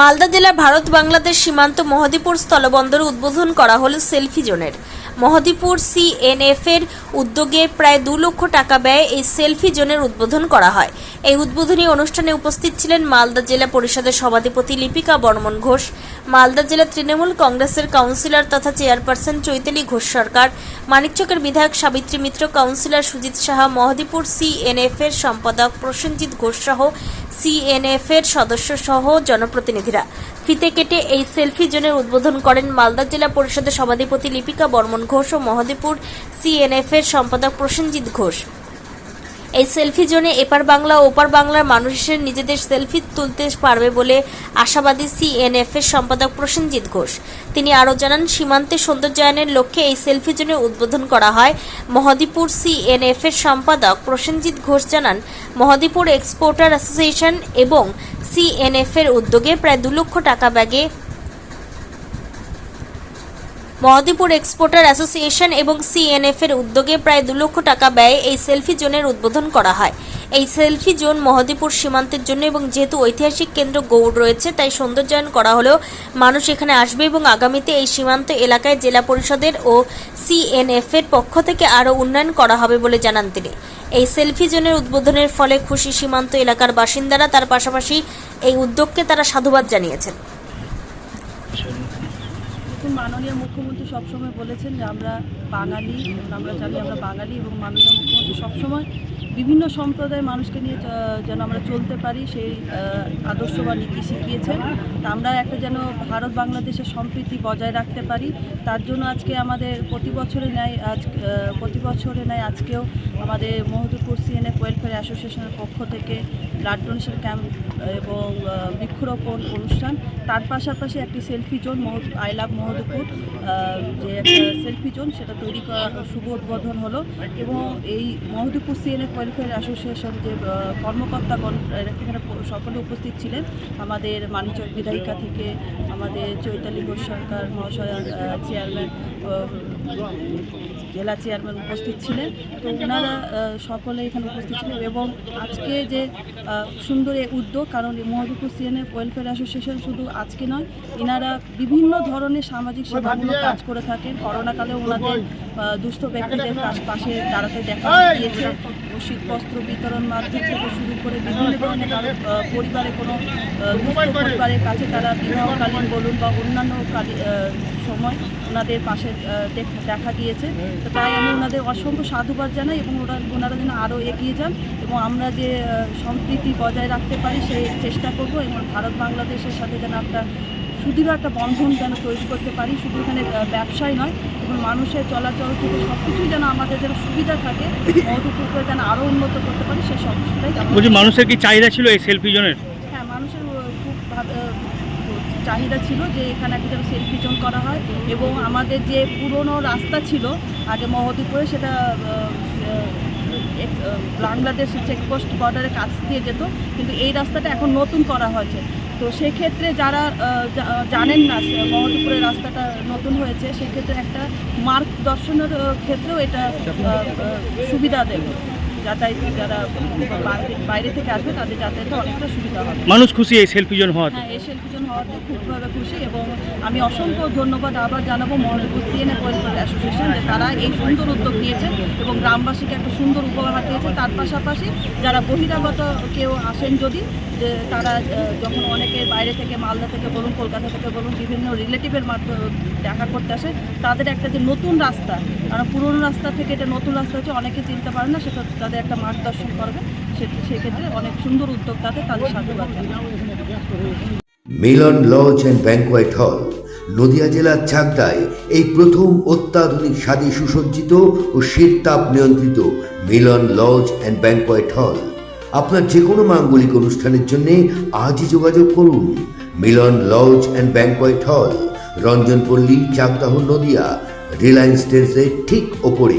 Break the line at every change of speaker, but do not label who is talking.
মালদা জেলা ভারত বাংলাদেশ সীমান্ত মহদীপুর স্থলবন্দর উদ্বোধন করা হলো সেলফি জোনের। মহদীপুর সিএনএফ এর উদ্যোগে প্রায় দু লক্ষ টাকা ব্যয়ে এই সেলফি জোনের উদ্বোধন করা হয়। এই উদ্বোধনী অনুষ্ঠানে উপস্থিত ছিলেন মালদা জেলা পরিষদের সভাধিপতি লিপিকা বর্মন ঘোষ, মালদা জেলা তৃণমূল কংগ্রেসের কাউন্সিলর তথা চেয়ারপারসন চৈতালি ঘোষ সরকার, মানিকচকের বিধায়ক সাবিত্রী মিত্র, কাউন্সিলর সুজিত সাহা, মহদীপুর সিএনএফ এর সম্পাদক প্রসেনজিৎ ঘোষ সহ সিএনএফ এর সদস্য সহ জনপ্রতিনিধিরা। ফিতে কেটে এই সেলফি জোনের উদ্বোধন করেন মালদা জেলা পরিষদের সভাধিপতি লিপিকা বর্মন ঘোষ ও মহাদেবপুর সিএনএফ এর সম্পাদক প্রসেনজিৎ ঘোষ। এই সেলফি জোনে এপার বাংলা, ওপার বাংলার মানুষের নিজেদের সেলফি তুলতে পারবে বলে আশাবাদী সিএনএফ এর সম্পাদক প্রসেনজিৎ ঘোষ। তিনি আরও জানান, সীমান্তে সৌন্দর্যায়নের লক্ষ্যে এই সেলফি জোনের উদ্বোধন করা হয় মহদীপুর সিএনএফ এর সম্পাদক প্রসেনজিৎ ঘোষ জানান, মহদীপুর এক্সপোর্টার অ্যাসোসিয়েশন এবং সিএনএফ এর উদ্যোগে প্রায় দু লক্ষ টাকা ব্যাগে মহদীপুর এক্সপোর্টার অ্যাসোসিয়েশন এবং সিএনএফ এর উদ্যোগে প্রায় দু লক্ষ টাকা ব্যয়ে এই সেলফি জোনের উদ্বোধন করা হয়। এই সেলফি জোন মহদীপুর সীমান্তের জন্য এবং যেহেতু ঐতিহাসিক কেন্দ্র গৌড় রয়েছে, তাই সৌন্দর্যায়ন করা হলেও মানুষ এখানে আসবে এবং আগামীতে এই সীমান্ত এলাকায় জেলা পরিষদের ও সিএনএফ এর পক্ষ থেকে আরও উন্নয়ন করা হবে বলে জানান তিনি। এই সেলফি জোনের উদ্বোধনের ফলে খুশি সীমান্ত এলাকার বাসিন্দারা তার পাশাপাশি এই উদ্যোগকে তারা সাধুবাদ জানিয়েছেন।
দেখুন মাননীয় মুখ্যমন্ত্রী সবসময় বলেছেন যে আমরা বাঙালি, আমরা জানি আমরা বাঙালি এবং মাননীয় মুখ্যমন্ত্রী সবসময় বিভিন্ন সম্প্রদায়ের মানুষকে নিয়ে যেন আমরা চলতে পারি, সেই আদর্শ বা নীতি শিখিয়েছেন। তা আমরা একটা যেন ভারত বাংলাদেশের সম্প্রীতি বজায় রাখতে পারি। তার জন্য আজকে আমাদের প্রতি বছরে ন্যায়, আজ প্রতি বছরে ন্যায় আজকেও আমাদের মহদুপুর সিএনএফ ওয়েলফেয়ার অ্যাসোসিয়েশনের পক্ষ থেকে ব্লাড ডোনেশন ক্যাম্প এবং বৃক্ষরোপণ অনুষ্ঠান। তার পাশাপাশি একটি selfie zone I love Mahadipur যে একটা সেলফি জোন, সেটা তৈরি করা শুভ উদ্বোধন হলো। এবং এই মহদপুর সিএনএফ ওয়েলফেয়ার অ্যাসোসিয়েশন যে কর্মকর্তাগণ, এখানে সকলে উপস্থিত ছিলেন। আমাদের মানিচক বিধায়িকা থেকে আমাদের চৈতালি ঘোষ সরকার মহাশয়া চেয়ারম্যান জেলা চেয়ারম্যান উপস্থিত ছিলেন। তো ওনারা সকলে এখানে উপস্থিত ছিলেন এবং আজকে যে সুন্দর উদ্যোগ, কারণ এই মহদপুর সিএনএফ ওয়েলফেয়ার অ্যাসোসিয়েশন শুধু আজকে নয় এনারা বিভিন্ন ধরনের সামাজিক সেবামূলক কাজ করে থাকেন। করোনাকালে ওনাদের দুস্থ ব্যক্তিদের পাশে দাঁড়াতে দেখা গিয়েছে শীত বস্ত্র বিতরণ মাধ্যম থেকে শুরু করে বিভিন্ন ধরনের কারও পরিবারে কোনো দুস্থ পরিবারের কাছে তারা বিবাহকালীন বলুন বা অন্যান্য সময় ওনাদের পাশে দেখা গিয়েছে তো তাই আমি ওনাদের অসংখ্য সাধুবাদ জানাই এবং ওরা, ওনারা যেন আরও এগিয়ে যান এবং আমরা যে সম্প্রীতি বজায় রাখতে পারি সেই চেষ্টা করব এবং ভারত বাংলাদেশের সাথে যেন একটা সুদৃঢ় একটা বন্ধন যেন তৈরি করতে পারি। শুধু এখানে ব্যবসায় নয়, এবং মানুষের চলাচল থেকে সব কিছুই যেন আমাদের যেন সুবিধা থাকে মধুপুরকে যেন আরও উন্নত করতে পারি সেই সমস্যাটাই
বলছি, মানুষের কি চাহিদা ছিল এই সেলফি
চাহিদা ছিল যে এখানে একটা যেন সেলফি জোন করা হয় এবং আমাদের যে পুরনো রাস্তা ছিল আগে মহদীপুরে সেটা বাংলাদেশ চেকপোস্ট বর্ডারের কাছ দিয়ে যেত, কিন্তু এই রাস্তাটা এখন নতুন করা হয়েছে। তো সেক্ষেত্রে যারা জানেন না মহদীপুরের রাস্তাটা নতুন হয়েছে, সেক্ষেত্রে একটা মার্ক দর্শনের ক্ষেত্রেও এটা সুবিধা দেবে। যাতায়াত যারা বাইরে- থেকে আসবে তাদের যাতায়াতে অনেকটা সুবিধা হবে।
মানুষ খুশি এই সেলফি জোন হওয়াতে?
হ্যাঁ এই শিল্পীজন হওয়াতে খুবভাবে খুশি এবং আমি অসংখ্য ধন্যবাদ আবার জানাব মহানপুর সিএনএ ওয়েলফেয়ার অ্যাসোসিয়েশন যে তারা এই সুন্দর উদ্যোগ নিয়েছে এবং গ্রামবাসীকে একটা সুন্দর উপহার দিয়েছে তার পাশাপাশি যারা বহিরাগত কেউ আসেন যদি যে তারা যখন অনেকে বাইরে থেকে মালদা থেকে বলুন কলকাতা থেকে বলুন বিভিন্ন রিলেটিভের মাধ্যমে দেখা করতে আসে তাদের একটা যে নতুন রাস্তা কারণ পুরনো রাস্তা থেকে এটা নতুন রাস্তা হচ্ছে অনেকে চিনতে পারে না সেটা তাদের একটা মার্গদর্শন করবে। সেক্ষেত্রে অনেক সুন্দর উদ্যোগ তাদের তাদের সাধুবাদ
মিলন লজ অ্যান্ড ব্যাংকোয়েট হল, নদিয়া জেলার চাকদায় এই প্রথম অত্যাধুনিক স্বাদে সুসজ্জিত ও শীত তাপ নিয়ন্ত্রিত মিলন লজ অ্যান্ড ব্যাংকোয়েট হল। আপনার যে কোনো মাঙ্গলিক অনুষ্ঠানের জন্য আজই যোগাযোগ করুন। মিলন লজ অ্যান্ড ব্যাংকোয়েট হল, রঞ্জনপল্লী, চাকদাহ, নদিয়া, রিলায়েন্স ট্রেন্সের ঠিক ওপরে।